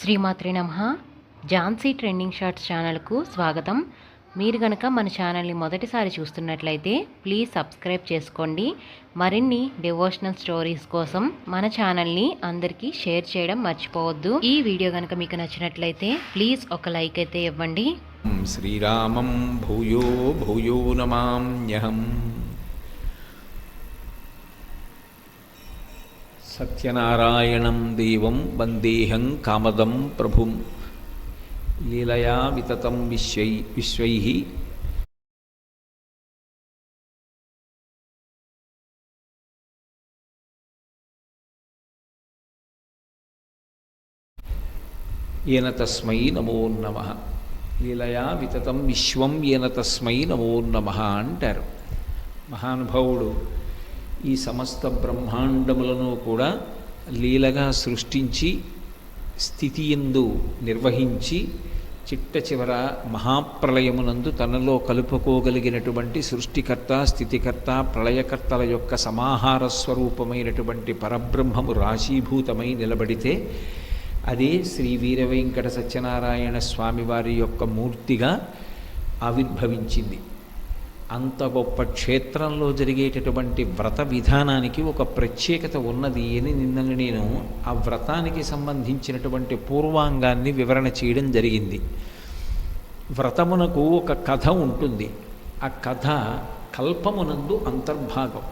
శ్రీమాత్రి నమ. Jhansi trending shorts ఛానల్కు స్వాగతం. మీరు గనక మన ఛానల్ని మొదటిసారి చూస్తున్నట్లయితే ప్లీజ్ సబ్స్క్రైబ్ చేసుకోండి. మరిన్ని డివోషనల్ స్టోరీస్ కోసం మన ఛానల్ని అందరికీ షేర్ చేయడం మర్చిపోవద్దు. ఈ వీడియో కనుక మీకు నచ్చినట్లయితే ప్లీజ్ ఒక లైక్ అయితే ఇవ్వండి. శ్రీరామం భూయో భూయో నమామ్యహం. సత్యనారాయణం దేవం వందేహం కామదం ప్రభుం లీలయా వితతం విశ్వై విశ్వై. ఏన తస్మై నమో నమ. లీలయా వితతం విశ్వం ఏన తస్మై నమో నమ అంటారు. మహానుభావుడు ఈ సమస్త బ్రహ్మాండములను కూడా లీలగా సృష్టించి స్థితి ఎందు నిర్వహించి చిట్ట చివర మహాప్రళయమునందు తనలో కలుపుకోగలిగినటువంటి సృష్టికర్త స్థితికర్త ప్రళయకర్తల యొక్క సమాహార స్వరూపమైనటువంటి పరబ్రహ్మము రాశీభూతమై నిలబడితే అదే శ్రీ వీరవెంకట సత్యనారాయణ స్వామివారి యొక్క మూర్తిగా ఆవిర్భవించింది. అంత గొప్ప క్షేత్రంలో జరిగేటటువంటి వ్రత విధానానికి ఒక ప్రత్యేకత ఉన్నది అని నిన్న నేను ఆ వ్రతానికి సంబంధించినటువంటి పూర్వాంగాన్ని వివరణ చేయడం జరిగింది. వ్రతమునకు ఒక కథ ఉంటుంది. ఆ కథ కల్పమునందు అంతర్భాగం.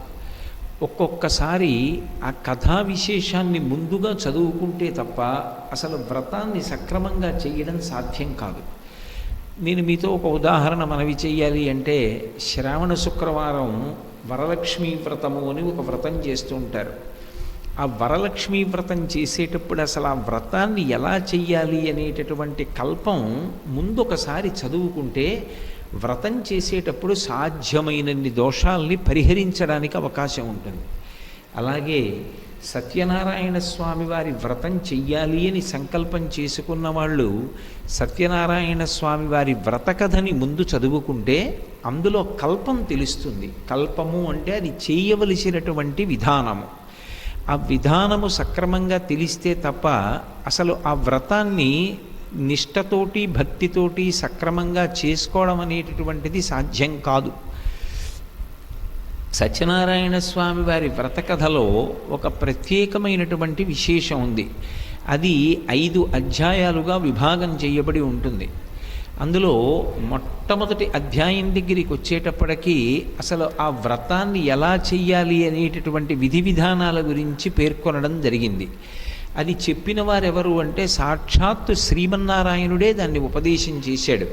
ఒక్కొక్కసారి ఆ కథా విశేషాన్ని ముందుగా చదువుకుంటే తప్ప అసలు వ్రతాన్ని సక్రమంగా చేయడం సాధ్యం కాదు. నేను మీతో ఒక ఉదాహరణ మనవి చేయాలి అంటే శ్రావణ శుక్రవారం వరలక్ష్మీ వ్రతము అని ఒక వ్రతం చేస్తూ ఉంటారు. ఆ వరలక్ష్మీ వ్రతం చేసేటప్పుడు అసలు ఆ వ్రతాన్ని ఎలా చెయ్యాలి అనేటటువంటి కల్పం ముందు ఒకసారి చదువుకుంటే వ్రతం చేసేటప్పుడు సాధ్యమైనన్ని దోషాల్ని పరిహరించడానికి అవకాశం ఉంటుంది. అలాగే సత్యనారాయణ స్వామి వారి వ్రతం చెయ్యాలి అని సంకల్పం చేసుకున్న వాళ్ళు సత్యనారాయణ స్వామి వారి వ్రత కథని ముందు చదువుకుంటే అందులో కల్పం తెలుస్తుంది. కల్పము అంటే అది చేయవలసినటువంటి విధానము. ఆ విధానము సక్రమంగా తెలిస్తే తప్ప అసలు ఆ వ్రతాన్ని నిష్టతోటి భక్తితోటి సక్రమంగా చేసుకోవడం అనేటటువంటిది సాధ్యం కాదు. సత్యనారాయణ స్వామి వారి వ్రత కథలో ఒక ప్రత్యేకమైనటువంటి విశేషం ఉంది. అది ఐదు అధ్యాయాలుగా విభాగం చేయబడి ఉంటుంది. అందులో మొట్టమొదటి అధ్యాయం దగ్గరికి వచ్చేటప్పటికీ అసలు ఆ వ్రతాన్ని ఎలా చెయ్యాలి అనేటటువంటి విధి విధానాల గురించి పేర్కొనడం జరిగింది. అది చెప్పిన వారెవరు అంటే సాక్షాత్తు శ్రీమన్నారాయణుడే దాన్ని ఉపదేశం చేశాడు.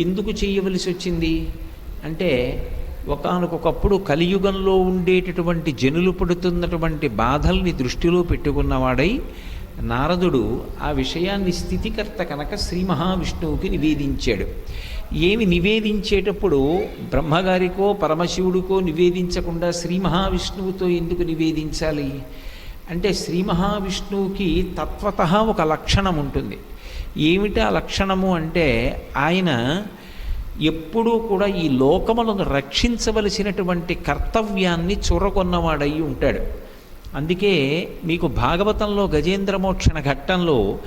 ఎందుకు చేయవలసి వచ్చింది? అంటే ఒకనకొకప్పుడు కలియుగంలో ఉండేటటువంటి జనులు పడుతున్నటువంటి బాధల్ని దృష్టిలో పెట్టుకున్నవాడై నారదుడు ఆ విషయాన్ని స్థితికర్త కనుక శ్రీ మహావిష్ణువుకి నివేదించాడు. ఏమి నివేదించేటప్పుడు బ్రహ్మగారికో పరమశివుడికో నివేదించకుండా శ్రీ మహావిష్ణువుతో ఎందుకు నివేదించాలి? అంటే శ్రీ మహావిష్ణువుకి తత్వత ఒక లక్షణం ఉంటుంది. ఏమిటి ఆ లక్షణము అంటే ఆయన ఎప్పుడూ కూడా ఈ లోకములను రక్షించవలసినటువంటి కర్తవ్యాన్ని చూరగొన్నవాడై ఉంటాడు. అందుకే మీకు భాగవతంలో గజేంద్రమోక్షణ ఘట్టంలో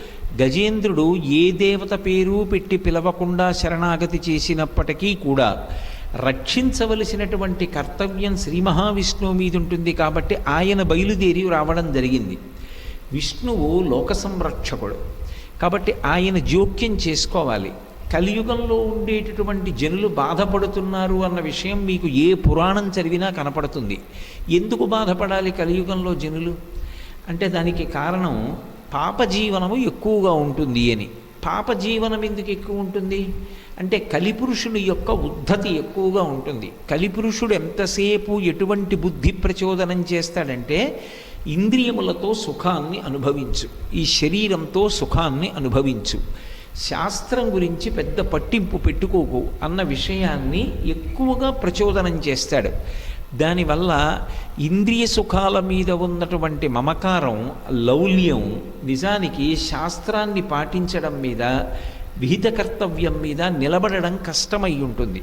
గజేంద్రుడు ఏ దేవత పేరు పెట్టి పిలవకుండా శరణాగతి చేసినప్పటికీ కూడా రక్షించవలసినటువంటి కర్తవ్యం శ్రీ మహావిష్ణువు మీద ఉంటుంది కాబట్టి ఆయన బయలుదేరి రావడం జరిగింది. విష్ణువు లోక సంరక్షకుడు. కాబట్టి ఆయన జోక్యం చేసుకోవాలి. కలియుగంలో ఉండేటటువంటి జనులు బాధపడుతున్నారు అన్న విషయం మీకు ఏ పురాణం చదివినా కనపడుతుంది. ఎందుకు బాధపడాలి కలియుగంలో జనులు? అంటే దానికి కారణం పాప జీవనము ఎక్కువగా ఉంటుంది అని. పాప జీవనం ఎందుకు ఎక్కువ ఉంటుంది? అంటే కలిపురుషుని యొక్క ఉద్ధతి ఎక్కువగా ఉంటుంది. కలిపురుషుడు ఎంతసేపు ఎటువంటి బుద్ధి ప్రచోదనం చేస్తాడంటే ఇంద్రియములతో సుఖాన్ని అనుభవించు. ఈ శరీరంతో సుఖాన్ని అనుభవించు. శాస్త్రం గురించి పెద్ద పట్టింపు పెట్టుకోకు అన్న విషయాన్ని ఎక్కువగా ప్రచోదనం చేస్తాడు. దానివల్ల ఇంద్రియ సుఖాల మీద ఉన్నటువంటి మమకారం లౌల్యం నిజానికి శాస్త్రాన్ని పాటించడం మీద విహిత కర్తవ్యం మీద నిలబడడం కష్టమై ఉంటుంది.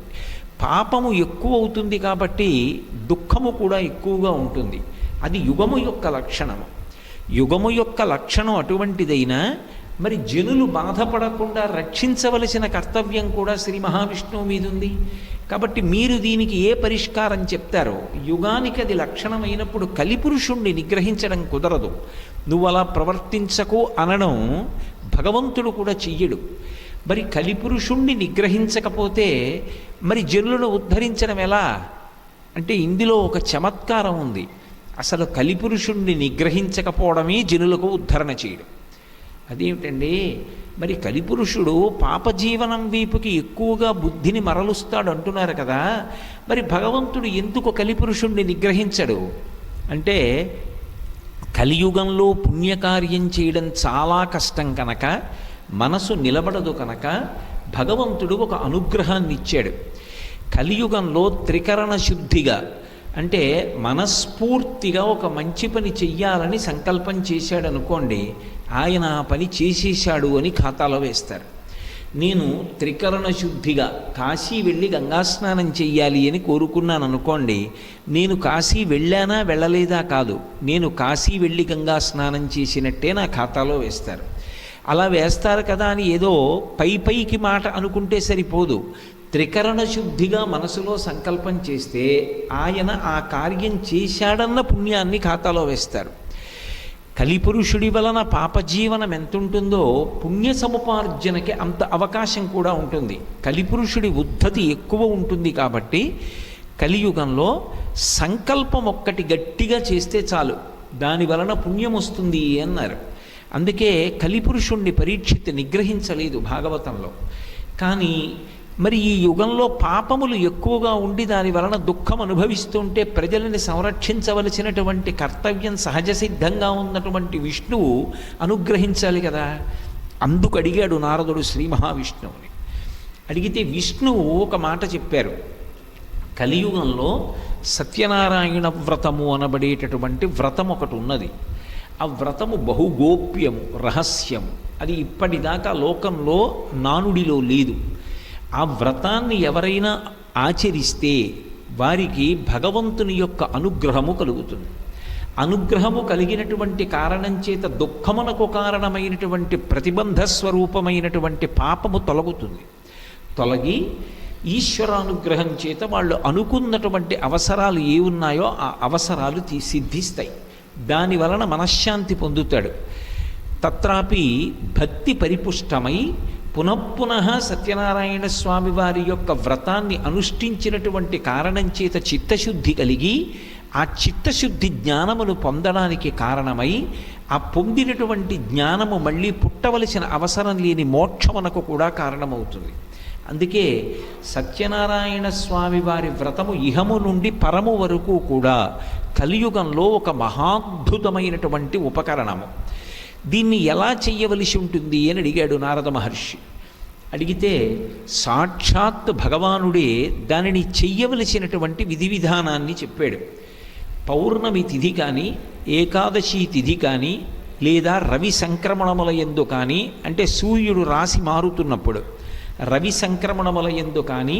పాపము ఎక్కువ అవుతుంది కాబట్టి దుఃఖము కూడా ఎక్కువగా ఉంటుంది. అది యుగము యొక్క లక్షణము. యుగము యొక్క లక్షణం అటువంటిదైనా మరి జనులు బాధపడకుండా రక్షించవలసిన కర్తవ్యం కూడా శ్రీ మహావిష్ణువు మీద ఉంది కాబట్టి మీరు దీనికి ఏ పరిష్కారం చెప్తారో యుగానికి అది లక్షణమైనప్పుడు కలిపురుషుణ్ణి నిగ్రహించడం కుదరదు. నువ్వు అలా ప్రవర్తించకు అనడం భగవంతుడు కూడా చెయ్యడు. మరి కలిపురుషుణ్ణి నిగ్రహించకపోతే మరి జనులను ఉద్ధరించడం ఎలా? అంటే ఇందులో ఒక చమత్కారం ఉంది. అసలు కలిపురుషుణ్ణి నిగ్రహించకపోవడమే జనులకు ఉద్ధరణ చేయడం. అదేమిటండి? మరి కలిపురుషుడు పాపజీవనం వీపుకి ఎక్కువగా బుద్ధిని మరలుస్తాడు అంటున్నారు కదా. మరి భగవంతుడు ఎందుకు కలిపురుషుణ్ణి నిగ్రహించడు? అంటే కలియుగంలో పుణ్యకార్యం చేయడం చాలా కష్టం కనుక మనసు నిలబడదు కనుక భగవంతుడు ఒక అనుగ్రహాన్ని ఇచ్చాడు కలియుగంలో త్రికరణ శుద్ధిగా అంటే మనస్ఫూర్తిగా ఒక మంచి పని చెయ్యాలని సంకల్పం చేశాడు అనుకోండి ఆయన ఆ పని చేసేశాడు అని ఖాతాలో వేస్తారు. నేను త్రికరణ శుద్ధిగా కాశీ వెళ్ళి గంగాస్నానం చెయ్యాలి అని కోరుకున్నాను అనుకోండి నేను కాశీ వెళ్ళానా వెళ్ళలేదా కాదు నేను కాశీ వెళ్ళి గంగా స్నానం చేసినట్టే నా ఖాతాలో వేస్తారు. అలా వేస్తారు కదా అని ఏదో పై పైకి మాట అనుకుంటే సరిపోదు. త్రికరణ శుద్ధిగా మనసులో సంకల్పం చేస్తే ఆయన ఆ కార్యం చేశాడన్న పుణ్యాన్ని ఖాతాలో వేస్తారు. కలిపురుషుడి వలన పాపజీవనం ఎంతుంటుందో పుణ్య సముపార్జనకి అంత అవకాశం కూడా ఉంటుంది. కలిపురుషుడి ఉద్ధతి ఎక్కువ ఉంటుంది కాబట్టి కలియుగంలో సంకల్పం ఒక్కటి గట్టిగా చేస్తే చాలు. దాని వలన పుణ్యం వస్తుంది అన్నారు. అందుకే కలిపురుషుణ్ణి పరీక్షిత్ నిగ్రహించలేదు భాగవతంలో. కానీ మరి ఈ యుగంలో పాపములు ఎక్కువగా ఉండి దాని వలన దుఃఖం అనుభవిస్తుంటే ప్రజలని సంరక్షించవలసినటువంటి కర్తవ్యం సహజ సిద్ధంగా ఉన్నటువంటి విష్ణువు అనుగ్రహించాలి కదా. అందుకు అడిగాడు నారదుడు శ్రీ మహావిష్ణువుని. అడిగితే విష్ణువు ఒక మాట చెప్పారు. కలియుగంలో సత్యనారాయణ వ్రతము అనబడేటటువంటి వ్రతం ఒకటి ఉన్నది. ఆ వ్రతము బహుగోప్యము రహస్యము. అది ఇప్పటిదాకా లోకంలో నానుడిలో లేదు. ఆ వ్రతాన్ని ఎవరైనా ఆచరిస్తే వారికి భగవంతుని యొక్క అనుగ్రహము కలుగుతుంది. అనుగ్రహము కలిగినటువంటి కారణం చేత దుఃఖమునకు కారణమైనటువంటి ప్రతిబంధ స్వరూపమైనటువంటి పాపము తొలగుతుంది. తొలగి ఈశ్వరానుగ్రహం చేత వాళ్ళు అనుకున్నటువంటి అవసరాలు ఏ ఉన్నాయో ఆ అవసరాలు తీ సిద్ధిస్తాయి. దాని వలన మనశ్శాంతి పొందుతాడు. తత్రాపి భక్తి పరిపుష్టమై పునఃపునః సత్యనారాయణ స్వామి వారి యొక్క వ్రతాన్ని అనుష్ఠించినటువంటి కారణం చేత చిత్తశుద్ధి కలిగి ఆ చిత్తశుద్ధి జ్ఞానమును పొందడానికి కారణమై ఆ పొందినటువంటి జ్ఞానము మళ్ళీ పుట్టవలసిన అవసరం లేని మోక్షమునకు కూడా కారణమవుతుంది. అందుకే సత్యనారాయణ స్వామి వారి వ్రతము ఇహము నుండి పరము వరకు కూడా కలియుగంలో ఒక మహాద్భుతమైనటువంటి ఉపకరణము. దీన్ని ఎలా చెయ్యవలసి ఉంటుంది అని అడిగాడు నారద మహర్షి. అడిగితే సాక్షాత్ భగవానుడే దానిని చెయ్యవలసినటువంటి విధి విధానాన్ని చెప్పాడు. పౌర్ణమి తిథి కానీ ఏకాదశి తిథి కానీ లేదా రవి సంక్రమణముల ఎందు కానీ అంటే సూర్యుడు రాసి మారుతున్నప్పుడు రవి సంక్రమణముల ఎందు కానీ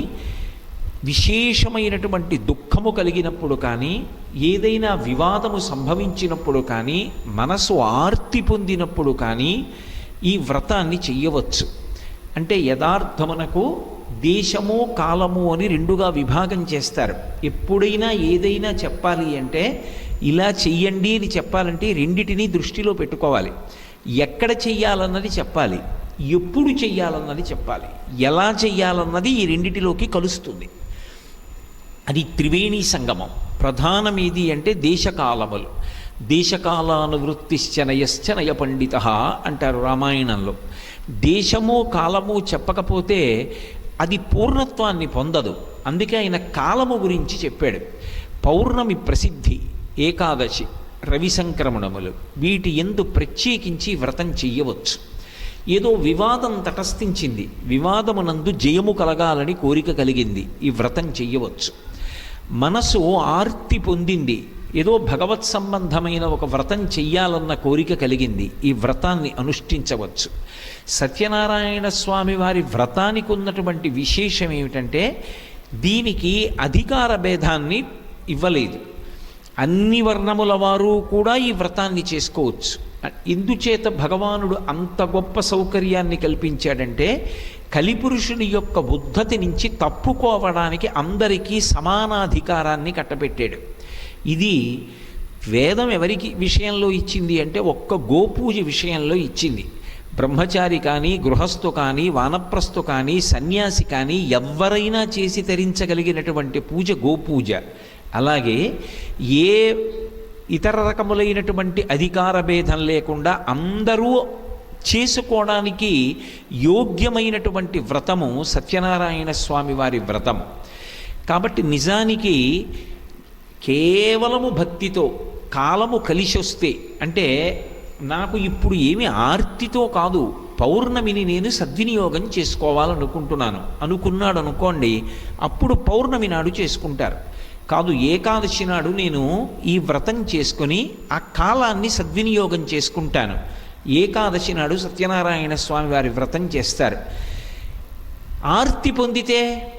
విశేషమైనటువంటి దుఃఖము కలిగినప్పుడు కానీ ఏదైనా వివాదము సంభవించినప్పుడు కానీ మనసు ఆర్తి పొందినప్పుడు కానీ ఈ వ్రతాన్ని చెయ్యవచ్చు. అంటే యథార్థమునకు దేశము కాలము అని రెండుగా విభాగం చేస్తారు. ఎప్పుడైనా ఏదైనా చెప్పాలి అంటే ఇలా చెయ్యండి అని చెప్పాలంటే రెండిటినీ దృష్టిలో పెట్టుకోవాలి. ఎక్కడ చెయ్యాలన్నది చెప్పాలి. ఎప్పుడు చెయ్యాలన్నది చెప్పాలి. ఎలా చెయ్యాలన్నది ఈ రెండిటిలోకి కలుస్తుంది. అది త్రివేణి సంగమం. ప్రధానమేది అంటే దేశకాలములు. దేశకాలానువృత్తిశ్చ నయశ్చ నయ పండిత అంటారు రామాయణంలో. దేశము కాలము చెప్పకపోతే అది పూర్ణత్వాన్ని పొందదు. అందుకే ఆయన కాలము గురించి చెప్పాడు. పౌర్ణమి ప్రసిద్ధి ఏకాదశి రవి సంక్రమణములు వీటి ఎందు ప్రత్యేకించి వ్రతం చెయ్యవచ్చు. ఏదో వివాదం తటస్థించింది. వివాదమునందు జయము కలగాలని కోరిక కలిగింది. ఈ వ్రతం చెయ్యవచ్చు. మనసు ఆర్తి పొందింది. ఏదో భగవత్ సంబంధమైన ఒక వ్రతం చెయ్యాలన్న కోరిక కలిగింది. ఈ వ్రతాన్ని అనుష్ఠించవచ్చు. సత్యనారాయణ స్వామి వారి వ్రతానికి ఉన్నటువంటి విశేషం ఏమిటంటే దీనికి అధికార భేదాన్ని ఇవ్వలేదు. అన్ని వర్ణముల వారు కూడా ఈ వ్రతాన్ని చేసుకోవచ్చు. ఇందుచేత భగవానుడు అంత గొప్ప సౌకర్యాన్ని కల్పించాడంటే కలిపురుషుని యొక్క ఉద్ధతి నుంచి తప్పుకోవడానికి అందరికీ సమానాధికారాన్ని కట్టబెట్టాడు. ఇది వేదం ఎవరికి విషయంలో ఇచ్చింది అంటే ఒక్క గోపూజ విషయంలో ఇచ్చింది. బ్రహ్మచారి కానీ గృహస్థు కానీ వానప్రస్థు కానీ సన్యాసి కానీ ఎవరైనా చేసి తరించగలిగినటువంటి పూజ గోపూజ. అలాగే ఏ ఇతర రకములైనటువంటి అధికార భేదం లేకుండా అందరూ చేసుకోవడానికి యోగ్యమైనటువంటి వ్రతము సత్యనారాయణ స్వామి వారి వ్రతం. కాబట్టి నిజానికి కేవలము భక్తితో కాలము కలిసి వస్తే అంటే నాకు ఇప్పుడు ఏమి ఆర్తితో కాదు పౌర్ణమిని నేను సద్వినియోగం చేసుకోవాలనుకుంటున్నాను. అనుకున్నాడు అనుకోండి అప్పుడు పౌర్ణమి నాడు చేసుకుంటారు. కాదు ఏకాదశి నాడు నేను ఈ వ్రతం చేసుకొని ఆ కాలాన్ని సద్వినియోగం చేసుకుంటాను. ఏకాదశి నాడు సత్యనారాయణ స్వామి వారి వ్రతం చేస్తారు. ఆర్తి పొందితే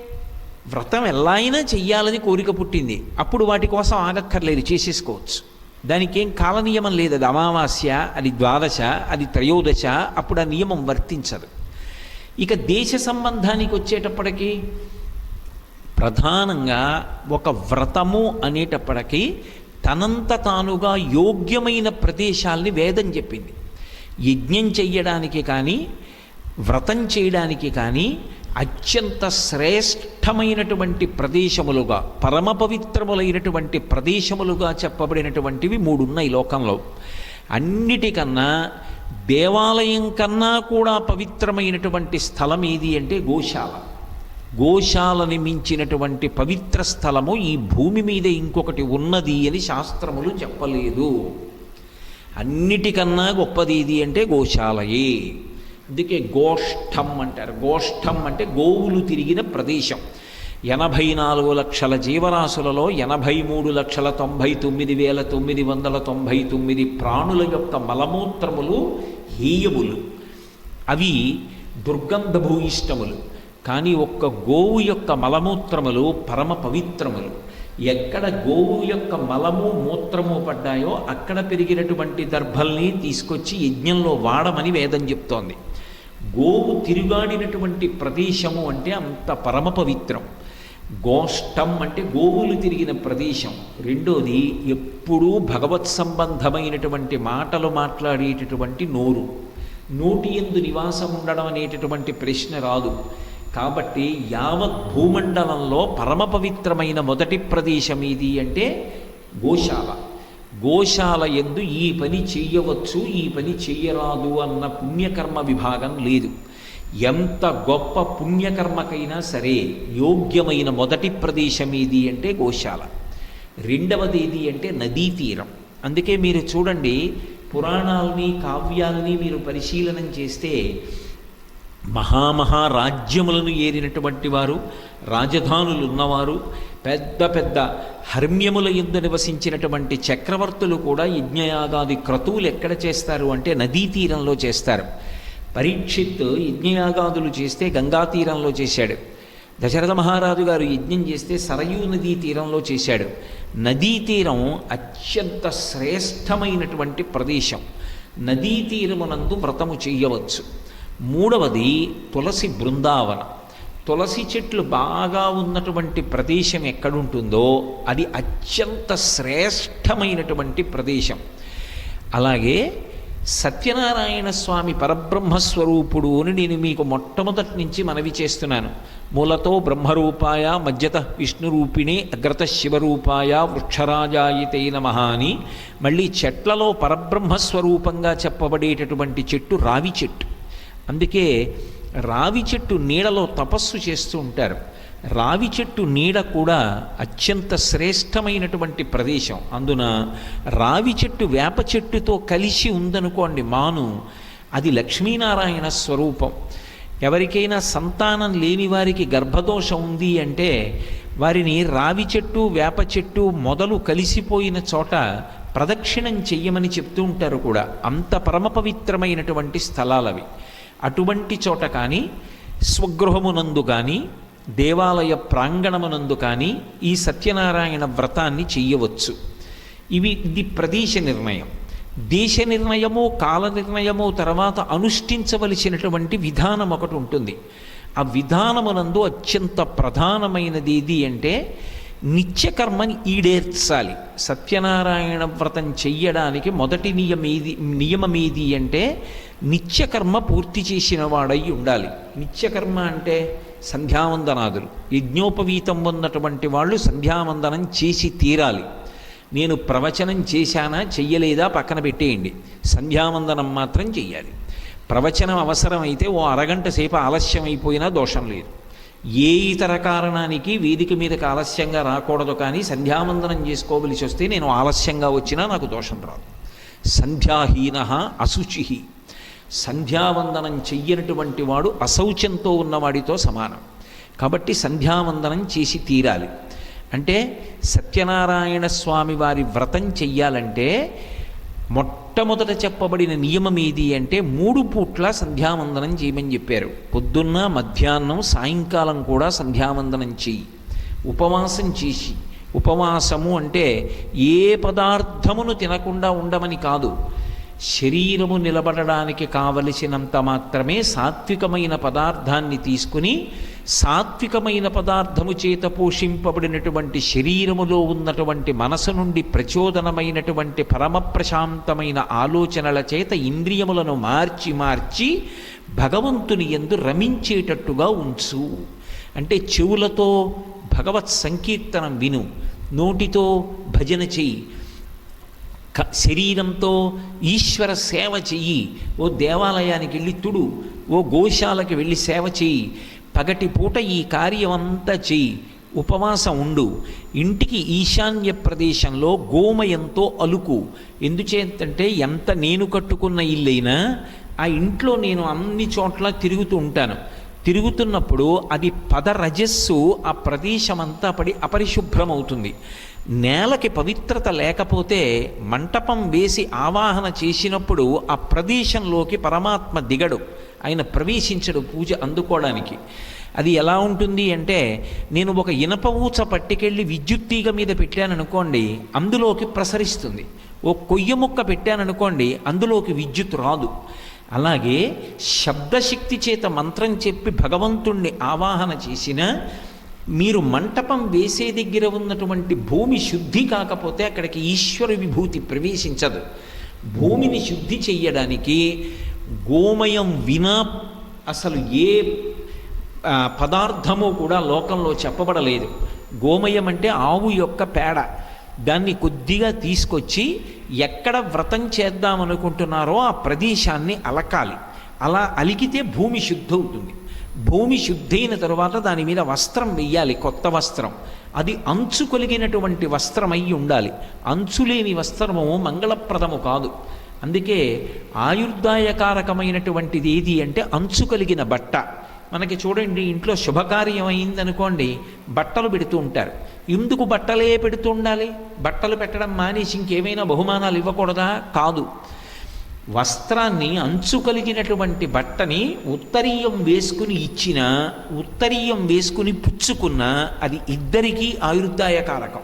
వ్రతం ఎలా అయినా చెయ్యాలని కోరిక పుట్టింది. అప్పుడు వాటి కోసం ఆగక్కర్లేదు చేసేసుకోవచ్చు. దానికి ఏం కాలనియమం లేదు. అది అమావాస్య అది ద్వాదశ అది త్రయోదశ అప్పుడు ఆ నియమం వర్తించదు. ఇక దేశ సంబంధానికి వచ్చేటప్పటికీ ప్రధానంగా ఒక వ్రతము అనేటప్పటికీ తనంత తానుగా యోగ్యమైన ప్రదేశాల్ని వేదం చెప్పింది. యజ్ఞం చెయ్యడానికి కానీ వ్రతం చేయడానికి కానీ అత్యంత శ్రేష్టమైనటువంటి ప్రదేశములుగా పరమ పవిత్రములైనటువంటి ప్రదేశములుగా చెప్పబడినటువంటివి మూడు ఉన్నాయి లోకంలో. అన్నిటికన్నా దేవాలయం కన్నా కూడా పవిత్రమైనటువంటి స్థలం ఏది అంటే గోశాల. గోశాలని మించినటువంటి పవిత్ర స్థలము ఈ భూమి మీద ఇంకొకటి ఉన్నది అని శాస్త్రములు చెప్పలేదు. అన్నిటికన్నా గొప్పది ఇది అంటే గోశాలయే. అందుకే గోష్ఠం అంటారు. గోష్ఠం అంటే గోవులు తిరిగిన ప్రదేశం. ఎనభై నాలుగు లక్షల జీవరాశులలో ఎనభై మూడు లక్షల తొంభై తొమ్మిది వేల తొమ్మిది వందల తొంభై తొమ్మిది ప్రాణుల యొక్క మలమూత్రములు హీయములు. అవి దుర్గంధభూయిష్టములు. కానీ ఒక్క గోవు యొక్క మలమూత్రములు పరమ పవిత్రములు. ఎక్కడ గోవు యొక్క మలము మూత్రము పడ్డాయో అక్కడ పెరిగినటువంటి దర్భల్ని తీసుకొచ్చి యజ్ఞంలో వాడమని వేదం చెప్తోంది. గోవు తిరుగాడినటువంటి ప్రదేశము అంటే అంత పరమ పవిత్రం. గోష్టం అంటే గోవులు తిరిగిన ప్రదేశం. రెండోది ఎప్పుడూ భగవత్ సంబంధమైనటువంటి మాటలు మాట్లాడేటటువంటి నోరు. నోటి ఎందు నివాసం ఉండడం అనేటటువంటి ప్రశ్న రాదు. కాబట్టి యావత్ భూమండలంలో పరమ పవిత్రమైన మొదటి ప్రదేశం ఇది అంటే గోశాల. గోశాల ఎందు ఈ పని చెయ్యవచ్చు ఈ పని చెయ్యరాదు అన్న పుణ్యకర్మ విభాగం లేదు. ఎంత గొప్ప పుణ్యకర్మకైనా సరే యోగ్యమైన మొదటి ప్రదేశం ఏది అంటే గోశాల. రెండవది ఏది అంటే నదీ తీరం. అందుకే మీరు చూడండి పురాణాలని కావ్యాలని మీరు పరిశీలనం చేస్తే మహామహారాజ్యములను ఏరినటువంటి వారు రాజధానులు ఉన్నవారు పెద్ద పెద్ద హర్మ్యముల యుద్ధ నివసించినటువంటి చక్రవర్తులు కూడా యజ్ఞయాగాది క్రతువులు ఎక్కడ చేస్తారు అంటే నదీ తీరంలో చేస్తారు. పరీక్షిత్ యజ్ఞయాగాదులు చేస్తే గంగా తీరంలో చేశాడు. దశరథ మహారాజు గారు యజ్ఞం చేస్తే సరయూ నదీ తీరంలో చేశాడు. నదీ తీరం అత్యంత శ్రేష్టమైనటువంటి ప్రదేశం. నదీ తీరమునందు వ్రతము చేయవచ్చు. మూడవది తులసి బృందావనం. తులసి చెట్లు బాగా ఉన్నటువంటి ప్రదేశం ఎక్కడుంటుందో అది అత్యంత శ్రేష్టమైనటువంటి ప్రదేశం. అలాగే సత్యనారాయణ స్వామి పరబ్రహ్మస్వరూపుడు అని నేను మీకు మొట్టమొదటి నుంచి మనవి చేస్తున్నాను. మూలతో బ్రహ్మరూపాయ మధ్యత విష్ణురూపిణి అగ్రత శివరూపాయ వృక్షరాజాయితే నమ అని మళ్ళీ చెట్లలో పరబ్రహ్మస్వరూపంగా చెప్పబడేటటువంటి చెట్టు రావి చెట్టు. అందుకే రావి చెట్టు నీడలో తపస్సు చేస్తూ ఉంటారు. రావి చెట్టు నీడ కూడా అత్యంత శ్రేష్టమైనటువంటి ప్రదేశం. అందున రావి చెట్టు వేప చెట్టుతో కలిసి ఉందనుకోండి మాను అది లక్ష్మీనారాయణ స్వరూపం. ఎవరికైనా సంతానం లేని వారికి గర్భదోషం ఉంది అంటే వారిని రావి చెట్టు వేప చెట్టు మొదలు కలిసిపోయిన చోట ప్రదక్షిణం చెయ్యమని చెప్తూ ఉంటారు కూడా. అంత పరమ పవిత్రమైనటువంటి స్థలాలవి. అటువంటి చోట కానీ స్వగృహమునందు కానీ దేవాలయ ప్రాంగణమునందు కానీ ఈ సత్యనారాయణ వ్రతాన్ని చెయ్యవచ్చు. ఇవి ఇది ప్రదేశ నిర్ణయం. దేశ నిర్ణయము కాల నిర్ణయము తర్వాత అనుష్ఠించవలసినటువంటి విధానం ఒకటి ఉంటుంది. ఆ విధానమునందు అత్యంత ప్రధానమైనది ఏది అంటే నిత్యకర్మని ఈడేర్చాలి. సత్యనారాయణ వ్రతం చెయ్యడానికి మొదటి నియమేది నియమమేది అంటే నిత్యకర్మ పూర్తి చేసిన వాడై ఉండాలి. నిత్యకర్మ అంటే సంధ్యావందనాదులు. యజ్ఞోపవీతం ఉన్నటువంటి వాళ్ళు సంధ్యావందనం చేసి తీరాలి. నేను ప్రవచనం చేశానా చెయ్యలేదా పక్కన పెట్టేయండి. సంధ్యావందనం మాత్రం చెయ్యాలి. ప్రవచనం అవసరమైతే ఓ అరగంట సేపు ఆలస్యం అయిపోయినా దోషం లేదు. ఏ ఇతర కారణానికి వేదిక మీదకి ఆలస్యంగా రాకూడదు కానీ సంధ్యావందనం చేసుకోవలసి వస్తే నేను ఆలస్యంగా వచ్చినా నాకు దోషం రాదు. సంధ్యాహీన అశుచి. సంధ్యావందనం చెయ్యనటువంటి వాడు అశౌచంతో ఉన్నవాడితో సమానం. కాబట్టి సంధ్యావందనం చేసి తీరాలి. అంటే సత్యనారాయణ స్వామి వారి వ్రతం చెయ్యాలంటే మొట్టమొదట చెప్పబడిన నియమం ఏది అంటే మూడు పూట్ల సంధ్యావందనం చేయమని చెప్పారు. పొద్దున్న మధ్యాహ్నం సాయంకాలం కూడా సంధ్యావందనం చెయ్యి. ఉపవాసం చేసి. ఉపవాసము అంటే ఏ పదార్థమును తినకుండా ఉండమని కాదు. శరీరము నిలబడడానికి కావలసినంత మాత్రమే సాత్వికమైన పదార్థాన్ని తీసుకుని సాత్వికమైన పదార్థము చేత పోషింపబడినటువంటి శరీరములో ఉన్నటువంటి మనసు నుండి ప్రచోదనమైనటువంటి పరమ ప్రశాంతమైన ఆలోచనల చేత ఇంద్రియములను మార్చి మార్చి భగవంతుని ఎందు రమించేటట్టుగా ఉంచు. అంటే చెవులతో భగవత్ సంకీర్తనం విను నోటితో భజన చెయ్యి శరీరంతో ఈశ్వర సేవ చెయ్యి. ఓ దేవాలయానికి వెళ్ళి తుడు. ఓ గోశాలకి వెళ్ళి సేవ చెయ్యి. పగటి పూట ఈ కార్యం అంతా చెయ్యి. ఉపవాసం ఉండు. ఇంటికి ఈశాన్య ప్రదేశంలో గోమయంతో అలుకు. ఎందుచేతంటే ఎంత నేను కట్టుకున్న ఇల్లైనా ఆ ఇంట్లో నేను అన్ని చోట్ల తిరుగుతూ ఉంటాను. తిరుగుతున్నప్పుడు అది పదరజస్సు ఆ ప్రదేశమంతా పడి అపరిశుభ్రమవుతుంది. నేలకి పవిత్రత లేకపోతే మంటపం వేసి ఆవాహన చేసినప్పుడు ఆ ప్రదేశంలోకి పరమాత్మ దిగడు. ఆయన ప్రవేశించడు పూజ అందుకోవడానికి. అది ఎలా ఉంటుంది అంటే నేను ఒక ఇనప ఊచ పట్టుకెళ్ళి విద్యుత్ తీగ మీద పెట్టాననుకోండి అందులోకి ప్రసరిస్తుంది. ఓ కొయ్య ముక్క పెట్టాననుకోండి అందులోకి విద్యుత్ రాదు. అలాగే శబ్దశక్తి చేత మంత్రం చెప్పి భగవంతుణ్ణి ఆవాహన చేసిన మీరు మంటపం వేసే దగ్గర ఉన్నటువంటి భూమి శుద్ధి కాకపోతే అక్కడికి ఈశ్వర విభూతి ప్రవేశించదు. భూమిని శుద్ధి చెయ్యడానికి గోమయం వినా అసలు ఏ పదార్థము కూడా లోకంలో చెప్పబడలేదు. గోమయం అంటే ఆవు యొక్క పేడ. దాన్ని కొద్దిగా తీసుకొచ్చి ఎక్కడ వ్రతం చేద్దామనుకుంటున్నారో ఆ ప్రదేశాన్ని అలకాలి. అలా అలికితే భూమి శుద్ధవుతుంది. భూమి శుద్ధైన తరువాత దాని మీద వస్త్రం వెయ్యాలి కొత్త వస్త్రం. అది అంచు కలిగినటువంటి వస్త్రమై ఉండాలి. అంచు లేని వస్త్రము మంగళప్రదము కాదు. అందుకే ఆయుర్దాయకారకమైనటువంటిది ఏది అంటే అంచు కలిగిన బట్ట. మనకి చూడండి ఇంట్లో శుభకార్యం అయిందనుకోండి బట్టలు పెడుతూ ఉంటారు. ఎందుకు బట్టలే పెడుతూ ఉండాలి? బట్టలు పెట్టడం మానేసి ఇంకేమైనా బహుమానాలు ఇవ్వకూడదా? కాదు. వస్త్రాన్ని అంచు కలిగినటువంటి బట్టని ఉత్తరీయం వేసుకుని ఇచ్చిన ఉత్తరీయం వేసుకుని పుచ్చుకున్న అది ఇద్దరికీ ఆయుర్దాయకారకం.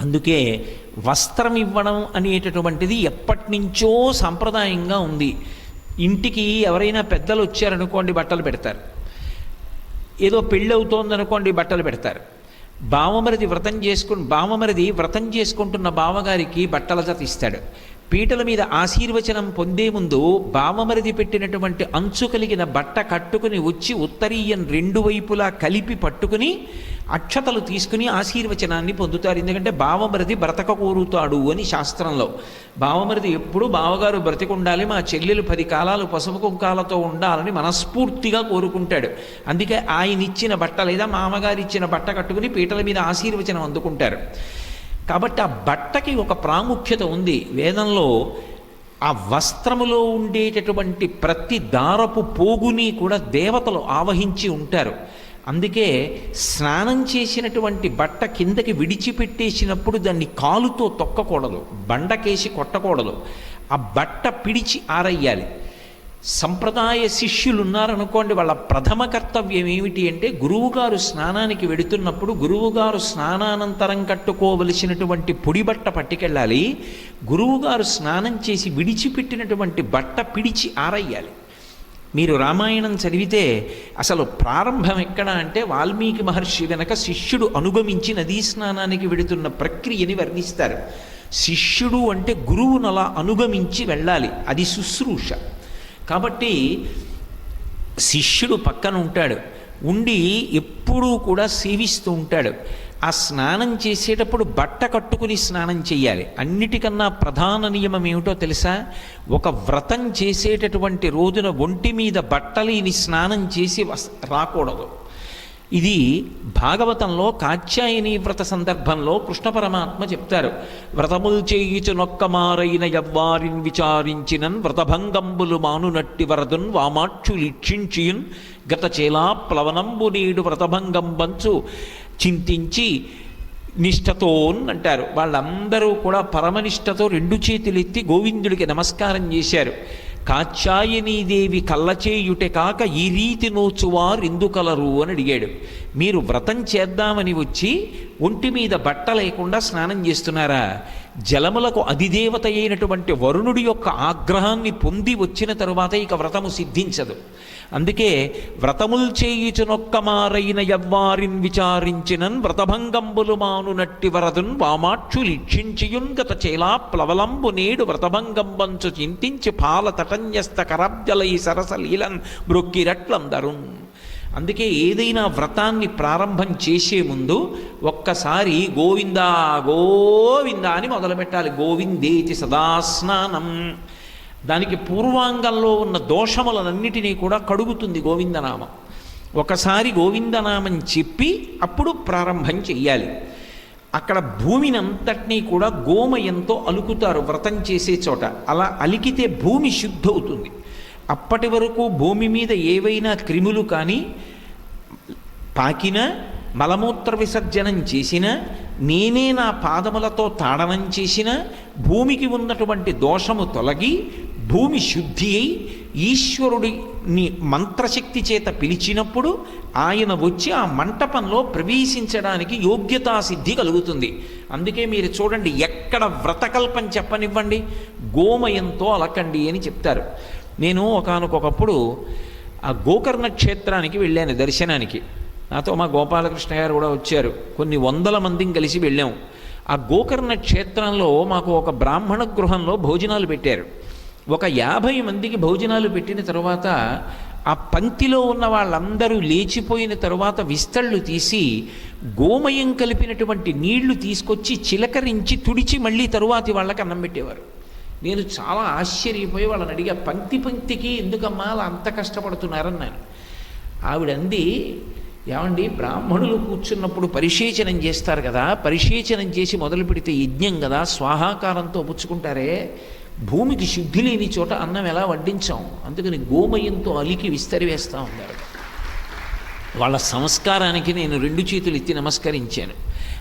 అందుకే వస్త్రం ఇవ్వడం అనేటటువంటిది ఎప్పటి నుంచో సాంప్రదాయంగా ఉంది. ఇంటికి ఎవరైనా పెద్దలు వచ్చారనుకోండి బట్టలు పెడతారు. ఏదో పెళ్ళి అవుతోందనుకోండి బట్టలు పెడతారు. బావమరిది వ్రతం చేసుకుని బావమరిది వ్రతం చేసుకుంటున్న బావగారికి బట్టల జత ఇస్తాడు. పీటల మీద ఆశీర్వచనం పొందే ముందు బావమరిది పెట్టినటువంటి అంచు కలిగిన బట్ట కట్టుకుని వచ్చి ఉత్తరీయం రెండు వైపులా కలిపి పట్టుకుని అక్షతలు తీసుకుని ఆశీర్వచనాన్ని పొందుతారు. ఎందుకంటే బావమరిది బ్రతక కోరుతాడు అని శాస్త్రంలో. బావమరిది ఎప్పుడు బావగారు బ్రతికుండాలి మా చెల్లెలు పది కాలాలు పసుపు కుంకాలతో ఉండాలని మనస్ఫూర్తిగా కోరుకుంటాడు. అందుకే ఆయన ఇచ్చిన బట్ట లేదా మామగారు ఇచ్చిన బట్ట కట్టుకుని పీటల మీద ఆశీర్వచనం అందుకుంటారు. కాబట్టి ఆ బట్టకి ఒక ప్రాముఖ్యత ఉంది. వేదంలో ఆ వస్త్రములో ఉండేటటువంటి ప్రతి దారపు పోగుని కూడా దేవతలు ఆవహించి ఉంటారు. అందుకే స్నానం చేసినటువంటి బట్ట కిందకి విడిచిపెట్టేసినప్పుడు దాన్ని కాలుతో తొక్కకూడదు. బండకేసి కొట్టకూడదు. ఆ బట్ట పిడిచి ఆరయ్యాలి. సంప్రదాయ శిష్యులు ఉన్నారనుకోండి వాళ్ళ ప్రథమ కర్తవ్యం ఏమిటి అంటే గురువుగారు స్నానానికి వెడుతున్నప్పుడు గురువుగారు స్నానానంతరం కట్టుకోవలసినటువంటి పొడి బట్ట పట్టుకెళ్ళాలి. గురువుగారు స్నానం చేసి విడిచిపెట్టినటువంటి బట్ట పిడిచి ఆరయ్యాలి. మీరు రామాయణం చదివితే అసలు ప్రారంభం ఎక్కడ అంటే వాల్మీకి మహర్షి వెనక శిష్యుడు అనుగమించి నదీ స్నానానికి వెడుతున్న ప్రక్రియని వర్ణిస్తారు. శిష్యుడు అంటే గురువును అలా అనుగమించి వెళ్ళాలి. అది శుశ్రూష. కాబట్టి శిష్యుడు పక్కన ఉంటాడు. ఉండి ఎప్పుడూ కూడా సేవిస్తూ ఉంటాడు. ఆ స్నానం చేసేటప్పుడు బట్ట కట్టుకుని స్నానం చేయాలి. అన్నిటికన్నా ప్రధాన నియమం ఏమిటో తెలుసా? ఒక వ్రతం చేసేటటువంటి రోజున ఒంటి మీద బట్టలేని స్నానం చేసి రాకూడదు. ఇది భాగవతంలో కాత్యాయని వ్రత సందర్భంలో కృష్ణ పరమాత్మ చెప్తారు. వ్రతములు చేయుచు నొక్కమారైన ఎవ్వారిన్ విచారించినన్ వ్రతభంగంబులు మానునట్టి వరదున్ వామాక్షులిక్షించియున్ గత చేలా ప్లవనంబు నీడు వ్రతభంగంబంచు చింతించి నిష్టతోన్ అంటారు. వాళ్ళందరూ కూడా పరమనిష్టతో రెండు చేతులెత్తి గోవిందుడికి నమస్కారం చేశారు. కాచాయనీదేవి కళ్ళచేయుటే కాక ఈ రీతి నోచువారు ఎందుకలరు అని అడిగాడు. మీరు వ్రతం చేద్దామని వచ్చి ఒంటి మీద బట్ట లేకుండా స్నానం చేస్తున్నారా? జలములకు అధిదేవత అయినటువంటి వరుణుడి యొక్క ఆగ్రహాన్ని పొంది వచ్చిన తరువాత ఇక వ్రతము సిద్ధించదు. అందుకే వ్రతముల్ చేయుచునొక్కమారైన యవ్వారిన్ విచారించినన్ వ్రతభంగంబులు మానునట్టి వరదున్ వామాక్షులిక్షించియున్ గత చేలా ప్లవలంబు నేడు వ్రతభంగంబంచు చింతించి పాల తటన్యస్త కరాబ్జలై సరసలీలన్ మృక్కిరట్లందరున్ అందుకే ఏదైనా వ్రతాన్ని ప్రారంభం చేసే ముందు ఒక్కసారి గోవిందా గోవిందా అని మొదలుపెట్టాలి. గోవిందేతి సదాస్నానం. దానికి పూర్వాంగంలో ఉన్న దోషములన్నిటినీ కూడా కడుగుతుంది గోవిందనామం. ఒకసారి గోవిందనామం చెప్పి అప్పుడు ప్రారంభం చెయ్యాలి. అక్కడ భూమిని అంతటినీ కూడా గోమయంతో అలుకుతారు వ్రతం చేసే చోట. అలా అలికితే భూమి శుద్ధవుతుంది. అప్పటి వరకు భూమి మీద ఏవైనా క్రిములు కానీ పాకినా మలమూత్ర విసర్జనం చేసిన నేనే నా పాదములతో తాడనం చేసిన భూమికి ఉన్నటువంటి దోషము తొలగి భూమి శుద్ధి అయి ఈశ్వరుడిని మంత్రశక్తి చేత పిలిచినప్పుడు ఆయన వచ్చి ఆ మంటపంలో ప్రవేశించడానికి యోగ్యతా సిద్ధి కలుగుతుంది. అందుకే మీరు చూడండి ఎక్కడ వ్రతకల్పం చెప్పనివ్వండి గోమయంతో అలకండి అని చెప్తారు. నేను ఒకనకొకప్పుడు ఆ గోకర్ణ క్షేత్రానికి వెళ్ళాను దర్శనానికి. నాతో మా గోపాలకృష్ణ గారు కూడా వచ్చారు. కొన్ని వందల మందిని కలిసి వెళ్ళాము ఆ గోకర్ణ క్షేత్రంలో మాకు ఒక బ్రాహ్మణ గృహంలో భోజనాలు పెట్టారు. ఒక యాభై మందికి భోజనాలు పెట్టిన తర్వాత ఆ పంక్తిలో ఉన్న వాళ్ళందరూ లేచిపోయిన తరువాత విస్తళ్ళు తీసి గోమయం కలిపినటువంటి నీళ్ళు తీసుకొచ్చి చిలకరించి తుడిచి మళ్ళీ తరువాతి వాళ్ళకి అన్నం పెట్టేవారు. నేను చాలా ఆశ్చర్యపోయి వాళ్ళని అడిగా పంక్తి పంక్తికి ఎందుకమ్మా అలా అంత కష్టపడుతున్నారన్నాను? ఆవిడంది ఏమండి బ్రాహ్మణులు కూర్చున్నప్పుడు పరిశేచనం చేస్తారు కదా పరిశేచనం చేసి మొదలు పెడితే యజ్ఞం కదా స్వాహాకారంతో పుచ్చుకుంటారే భూమికి శుద్ధి లేని చోట అన్నం ఎలా వడ్డించాం? అందుకని గోమయంతో అలికి విస్తరి వేస్తూ ఉన్నారు. వాళ్ళ సంస్కారానికి నేను రెండు చేతులు ఎత్తి నమస్కరించాను.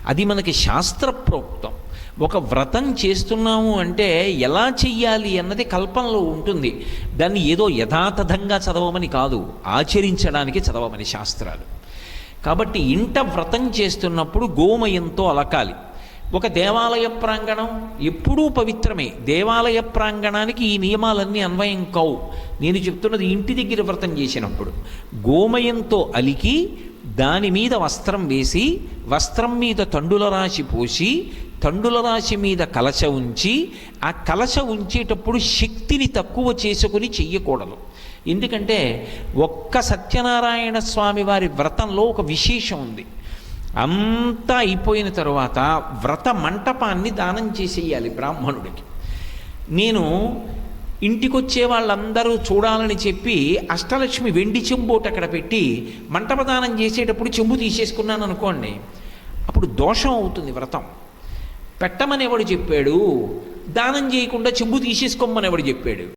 అది మనకి శాస్త్ర ప్రోక్తం ఒక వ్రతం చేస్తున్నాము అంటే ఎలా చెయ్యాలి అన్నది కల్పనలో ఉంటుంది. దాన్ని ఏదో యథాతథంగా చదవమని కాదు ఆచరించడానికి చదవమని శాస్త్రాలు. కాబట్టి ఇంట వ్రతం చేస్తున్నప్పుడు గోమయంతో అలకాలి. ఒక దేవాలయ ప్రాంగణం ఎప్పుడూ పవిత్రమే. దేవాలయ ప్రాంగణానికి ఈ నియమాలన్నీ అన్వయం కావు. నేను చెప్తున్నది ఇంటి దగ్గర వ్రతం చేసినప్పుడు. గోమయంతో అలికి దాని మీద వస్త్రం వేసి వస్త్రం మీద తండుల రాశి పోసి తండుల రాశి మీద కలశ ఉంచి ఆ కలశ ఉంచేటప్పుడు శక్తిని తక్కువ చేసుకుని చెయ్యకూడదు. ఎందుకంటే ఒక్క సత్యనారాయణ స్వామి వారి వ్రతంలో ఒక విశేషం ఉంది. అంతా అయిపోయిన తరువాత వ్రత మంటపాన్ని దానం చేసేయాలి బ్రాహ్మణుడికి. నేను ఇంటికొచ్చే వాళ్ళందరూ చూడాలని చెప్పి అష్టలక్ష్మి వెండి చెంబోటి అక్కడ పెట్టి మంటపదానం చేసేటప్పుడు చెంబు తీసేసుకున్నాను అనుకోండి అప్పుడు దోషం అవుతుంది వ్రతం. పెట్టమని ఎవడు చెప్పాడు? దానం చేయకుండా చెంబు తీసేసుకోమని ఎవడు చెప్పాడు?